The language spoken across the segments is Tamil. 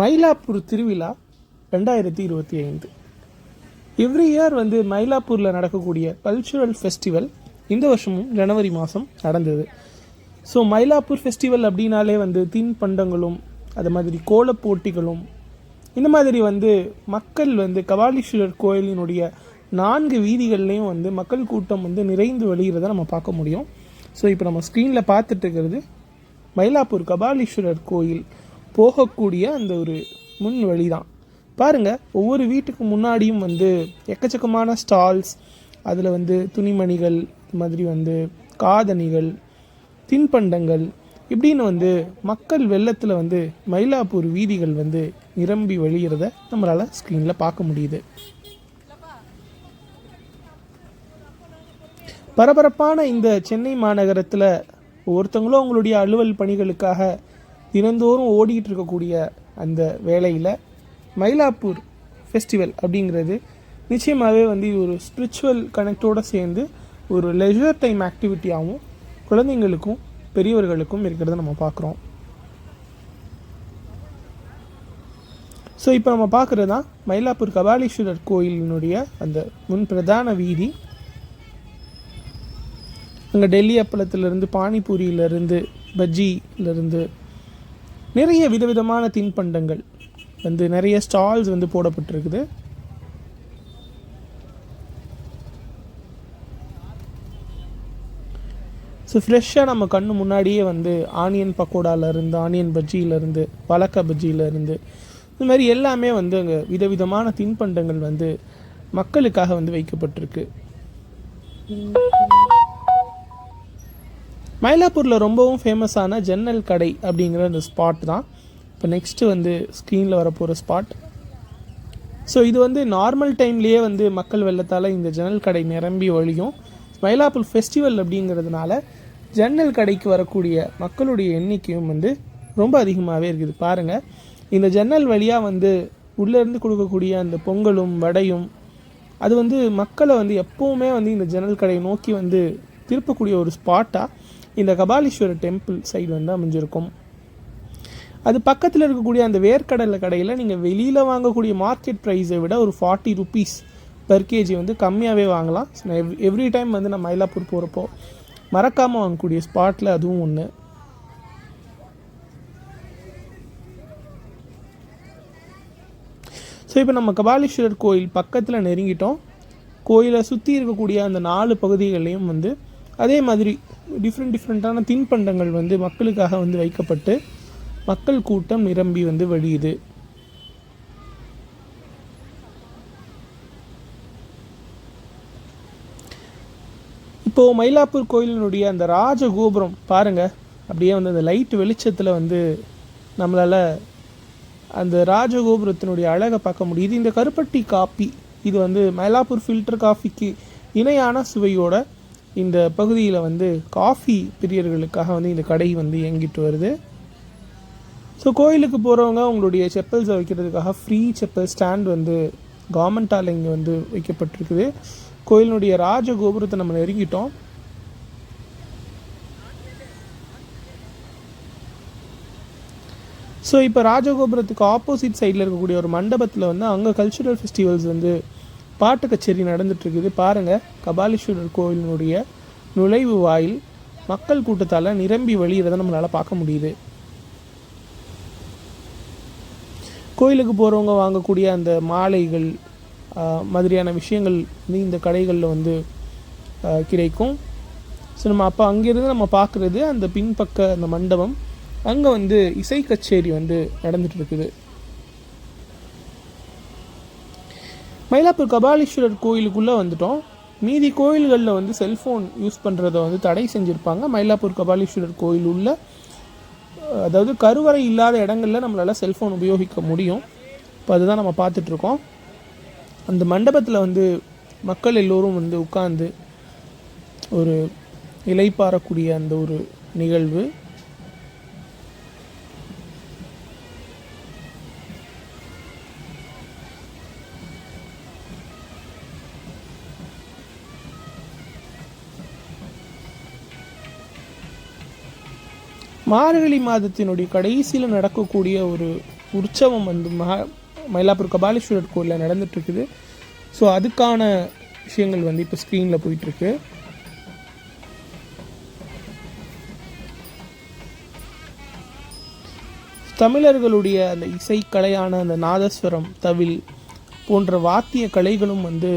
மயிலாப்பூர் திருவிழா ரெண்டாயிரத்தி இருபத்தி ஐந்து. எவ்ரி இயர் வந்து மயிலாப்பூரில் நடக்கக்கூடிய கல்ச்சுரல் ஃபெஸ்டிவல் இந்த வருஷமும் ஜனவரி மாதம் நடந்தது. ஸோ மயிலாப்பூர் ஃபெஸ்டிவல் அப்படின்னாலே வந்து தின்பண்டங்களும் அது மாதிரி கோலப் போட்டிகளும் இந்த மாதிரி வந்து மக்கள் வந்து கபாலீஸ்வரர் கோயிலினுடைய நான்கு வீதிகள்லேயும் வந்து மக்கள் கூட்டம் வந்து நிறைந்து வெளியிறத நம்ம பார்க்க முடியும். ஸோ இப்போ நம்ம ஸ்க்ரீனில் பார்த்துட்டு இருக்கிறது மயிலாப்பூர் கபாலீஸ்வரர் கோயில். போகக்கூடிய அந்த ஒரு முன் வழி தான் பாருங்கள் ஒவ்வொரு வீட்டுக்கு முன்னாடியும் வந்து எக்கச்சக்கமான ஸ்டால்ஸ் அதில் வந்து துணிமணிகள் மாதிரி வந்து காதணிகள் தின்பண்டங்கள் இப்படின்னு வந்து மக்கள் வெள்ளத்தில் வந்து மயிலாப்பூர் வீதிகள் வந்து நிரம்பி வழிகிறத நம்மளால் ஸ்க்ரீனில் பார்க்க முடியுது. பரபரப்பான இந்த சென்னை மாநகரத்தில் ஒவ்வொருத்தவங்களும் அவங்களுடைய அலுவல் பணிகளுக்காக தினந்தோறும் ஓடிக்கிட்டு இருக்கக்கூடிய அந்த வேலையில் மயிலாப்பூர் ஃபெஸ்டிவல் அப்படிங்கிறது நிச்சயமாகவே வந்து இது ஒரு ஸ்பிரிச்சுவல் கனெக்டோடு சேர்ந்து ஒரு லெஜர் டைம் ஆக்டிவிட்டியாகவும் குழந்தைங்களுக்கும் பெரியவர்களுக்கும் இருக்கிறத நம்ம பார்க்குறோம். ஸோ இப்போ நம்ம பார்க்குறது தான் மயிலாப்பூர் கபாலீஸ்வரர் கோயிலினுடைய அந்த முன் பிரதான வீதி. அங்கே டெல்லி அப்பளத்துலேருந்து பானிபூரியிலேருந்து பஜ்ஜியிலேருந்து நிறைய விதவிதமான தின்பண்டங்கள். வந்து நிறைய ஸ்டால்ஸ் வந்து போடப்பட்டிருக்குது. ஸோ ஃப்ரெஷ்ஷாக நம்ம கண்ணு முன்னாடியே வந்து ஆனியன் பக்கோடாலேருந்து ஆனியன் பஜ்ஜியிலேருந்து வழக்க பஜ்ஜியிலேருந்து இந்த மாதிரி எல்லாமே வந்து அங்கே விதவிதமான தின்பண்டங்கள் வந்து மக்களுக்காக வந்து வைக்கப்பட்டிருக்கு. மயிலாப்பூரில் ரொம்பவும் ஃபேமஸான ஜன்னல் கடை அப்படிங்கிற அந்த ஸ்பாட் தான். இப்போ நெக்ஸ்ட்டு வந்து ஸ்க்ரீனில் வரப்போகிற ஸ்பாட் ஸோ இது வந்து நார்மல் டைம்லேயே வந்து மக்கள் வெள்ளத்தால் இந்த ஜன்னல் கடை நிரம்பி வழியும் மயிலாப்பூர் ஃபெஸ்டிவல் அப்படிங்கிறதுனால ஜன்னல் கடைக்கு வரக்கூடிய மக்களுடைய எண்ணிக்கையும் வந்து ரொம்ப அதிகமாகவே இருக்குது. பாருங்கள் இந்த ஜன்னல் வழியாக வந்து உள்ளேருந்து கொடுக்கக்கூடிய அந்த பொங்கலும் வடையும் அது வந்து மக்களை வந்து எப்போவுமே வந்து இந்த ஜன்னல் கடையை நோக்கி வந்து திருப்பக்கூடிய ஒரு ஸ்பாட்டாக இந்த கபாலீஸ்வரர் டெம்பிள் சைடு வந்து அமைஞ்சிருக்கும். அது பக்கத்தில் இருக்கக்கூடிய அந்த வேர்க்கடலை கடையில் நீங்கள் வெளியில் வாங்கக்கூடிய மார்க்கெட் ப்ரைஸை விட ஒரு ஃபார்ட்டி ருபீஸ் பெர் கேஜி வந்து கம்மியாகவே வாங்கலாம். எவ்ரி டைம் வந்து நான் மயிலாப்பூர் போகிறப்போ மறக்காமல் வாங்கக்கூடிய ஸ்பாட்டில் அதுவும் ஒன்று ஸோ இப்போ நம்ம கபாலீஸ்வரர் கோயில் பக்கத்தில் நெருங்கிட்டோம். கோயிலை சுற்றி இருக்கக்கூடிய அந்த நாலு பகுதிகளையும் வந்து அதே மாதிரி டிஃப்ரெண்ட் டிஃப்ரெண்ட்டான தின்பண்டங்கள் வந்து மக்களுக்காக வந்து வைக்கப்பட்டு மக்கள் கூட்டம் நிரம்பி வந்து வழியுது இப்போது மயிலாப்பூர் கோயிலினுடைய அந்த ராஜகோபுரம் பாருங்கள் அப்படியே வந்து அந்த லைட் வெளிச்சத்தில் வந்து நம்மளால் அந்த ராஜகோபுரத்தினுடைய அழகை பார்க்க முடியுது. இந்த கருப்பட்டி காப்பி. இது வந்து மயிலாப்பூர் ஃபில்டர் காஃபிக்கு இணையான சுவையோட இந்த பகுதியில் வந்து காஃபி பிரியர்களுக்காக வந்து இந்த கடை வந்து இயங்கிட்டு வருது. ஸோ கோயிலுக்கு போகிறவங்க உங்களுடைய செப்பல்ஸை வைக்கிறதுக்காக ஃப்ரீ செப்பல் ஸ்டாண்ட் வந்து கவர்மெண்ட்டால் இங்கே வந்து வைக்கப்பட்டிருக்குது. கோயிலினுடைய ராஜகோபுரத்தை நம்ம நெருங்கிட்டோம். ஸோ இப்போ ராஜகோபுரத்துக்கு ஆப்போசிட் சைடில் இருக்கக்கூடிய ஒரு மண்டபத்தில் வந்து அங்கே கல்ச்சுரல் ஃபெஸ்டிவல்ஸ் வந்து பாட்டு கச்சேரி நடந்துட்டுருக்குது. பாருங்கள் கபாலீஸ்வரர் கோவிலினுடைய நுழைவு வாயில் மக்கள் கூட்டத்தால் நிரம்பி வழியிறதை நம்மளால் பார்க்க முடியுது. கோயிலுக்கு போகிறவங்க வாங்கக்கூடிய அந்த மாலைகள் மாதிரியான விஷயங்கள் வந்து இந்த கடைகளில் வந்து கிடைக்கும். ஸோ நம்ம அப்போ அங்கேருந்து நம்ம பார்க்குறது அந்த பின்பக்க அந்த மண்டபம். அங்கே வந்து இசை கச்சேரி வந்து நடந்துட்டு இருக்குது மயிலாப்பூர் கபாலீஸ்வரர் கோயிலுக்குள்ளே வந்துட்டோம். மீதி கோயில்களில் வந்து செல்ஃபோன் யூஸ் பண்ணுறத வந்து தடை செஞ்சுருப்பாங்க. மயிலாப்பூர் கபாலீஸ்வரர் கோயில் உள்ள அதாவது கருவறை இல்லாத இடங்களில் நம்மளால் செல்ஃபோன் உபயோகிக்க முடியும். இப்போ அதுதான் நம்ம பார்த்துட்ருக்கோம். அந்த மண்டபத்தில் வந்து மக்கள் எல்லோரும் வந்து உட்கார்ந்து ஒரு இலைப்பாறக்கூடிய அந்த ஒரு நிகழ்வு. மார்கழி மாதத்தினுடைய கடைசியில் நடக்கக்கூடிய ஒரு உற்சவம் வந்து மகா மயிலாப்பூர் கபாலீஸ்வரர் கோயிலில் நடந்துட்டுருக்குது. ஸோ அதுக்கான விஷயங்கள் வந்து இப்போ ஸ்க்ரீனில் போயிட்டுருக்கு. தமிழர்களுடைய அந்த இசைக்கலையான அந்த நாதஸ்வரம் தவில் போன்ற வாத்திய கலைகளும் வந்து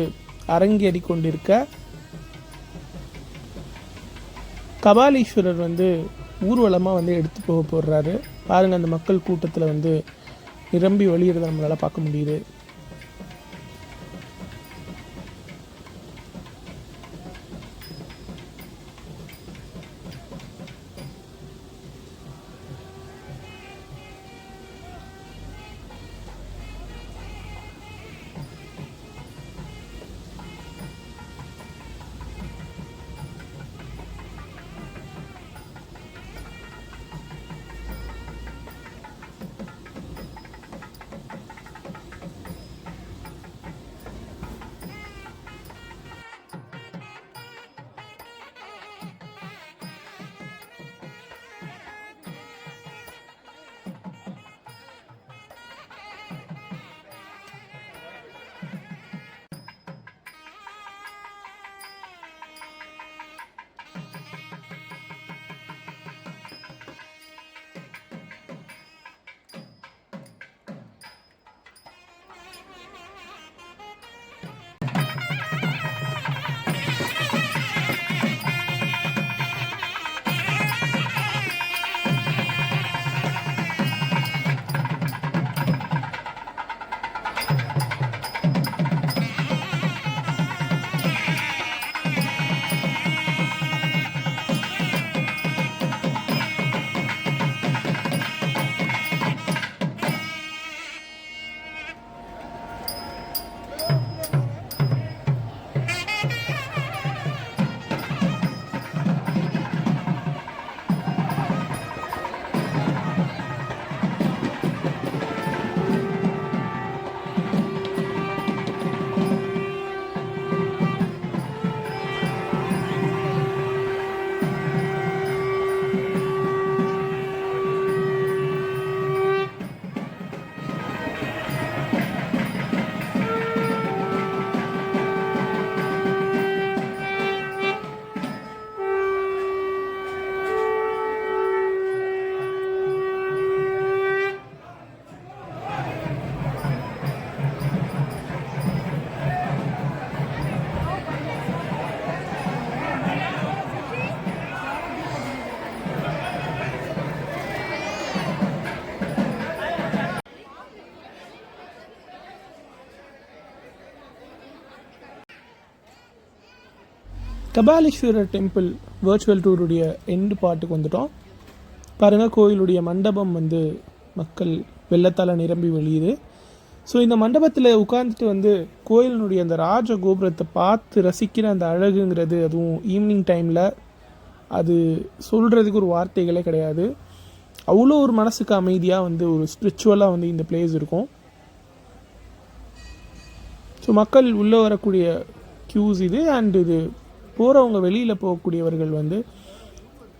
அரங்கேறி கொண்டிருக்க கபாலீஸ்வரர் வந்து ஊர்வலமாக வந்து எடுத்து போக போடுறாரு. பாருங்கள் அந்த மக்கள் கூட்டத்தில் வந்து நிரம்பி வழியிறத நம்மளால் பார்க்க முடியுது. கபாலீஸ்வரர் டெம்பிள் வர்ச்சுவல் டூருடைய எண்டு பாட்டுக்கு வந்துட்டோம். பாருங்கள் கோயிலுடைய மண்டபம் வந்து மக்கள் வெள்ளத்தால் நிரம்பி வெளியுது. ஸோ இந்த மண்டபத்தில் உட்காந்துட்டு வந்து கோயிலினுடைய அந்த ராஜ கோபுரத்தை பார்த்து ரசிக்கிற அந்த அழகுங்கிறது அதுவும் ஈவினிங் டைமில் அது சொல்கிறதுக்கு ஒரு வார்த்தைகளே கிடையாது. அவ்வளோ ஒரு மனசுக்கு அமைதியாக வந்து ஒரு ஸ்பிரிச்சுவலாக வந்து இந்த பிளேஸ் இருக்கும். ஸோ மக்கள் உள்ளே வரக்கூடிய க்யூஸ் இது அண்ட் இது போகிறவங்க வெளியில் போகக்கூடியவர்கள் வந்து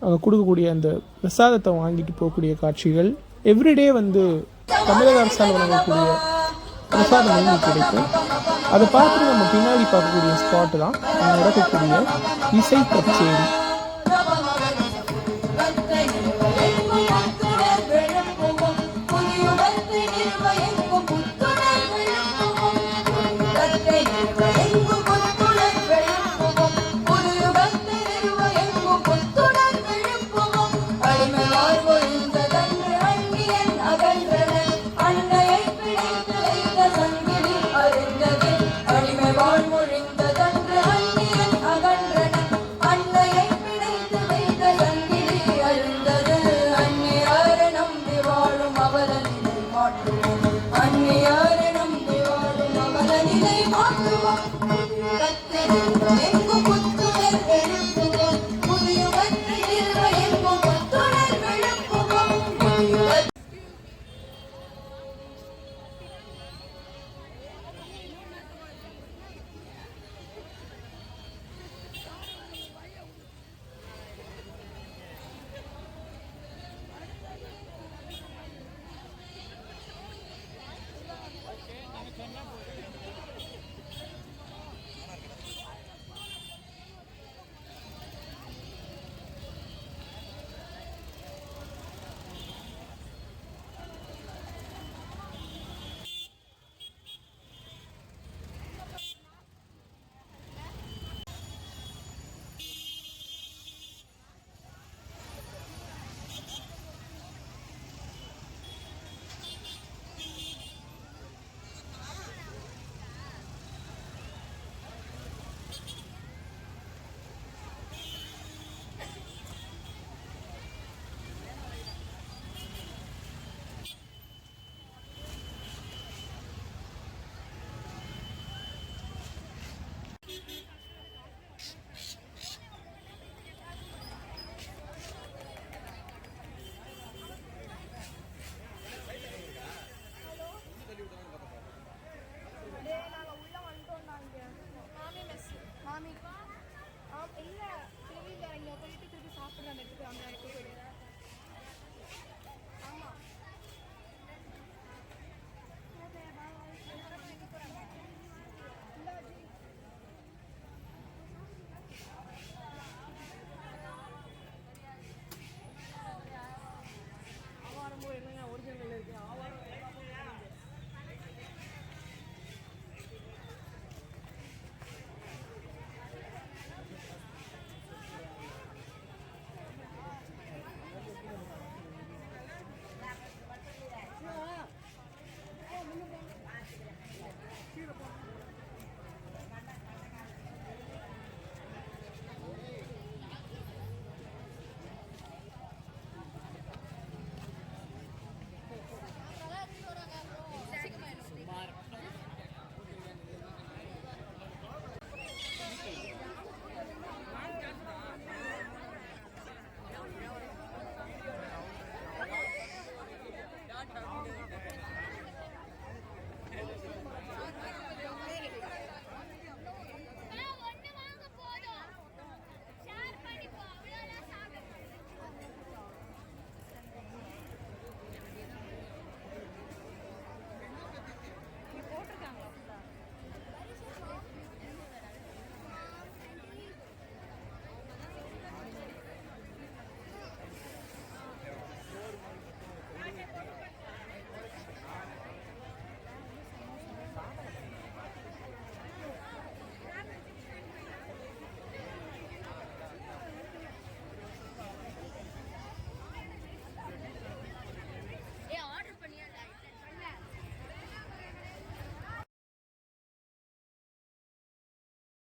அங்கே கொடுக்கக்கூடிய அந்த பிரசாதத்தை வாங்கிட்டு போகக்கூடிய காட்சிகள் எவ்ரிடே வந்து தமிழக அரசால் வழங்கக்கூடிய பிரசாதம் வந்து கிடைக்கும்? அதை பார்த்துட்டு நம்ம பின்னாடி பார்க்கக்கூடிய ஸ்பாட்டு தான் அங்கே நடக்கக்கூடிய இசை கச்சேரி. আমরা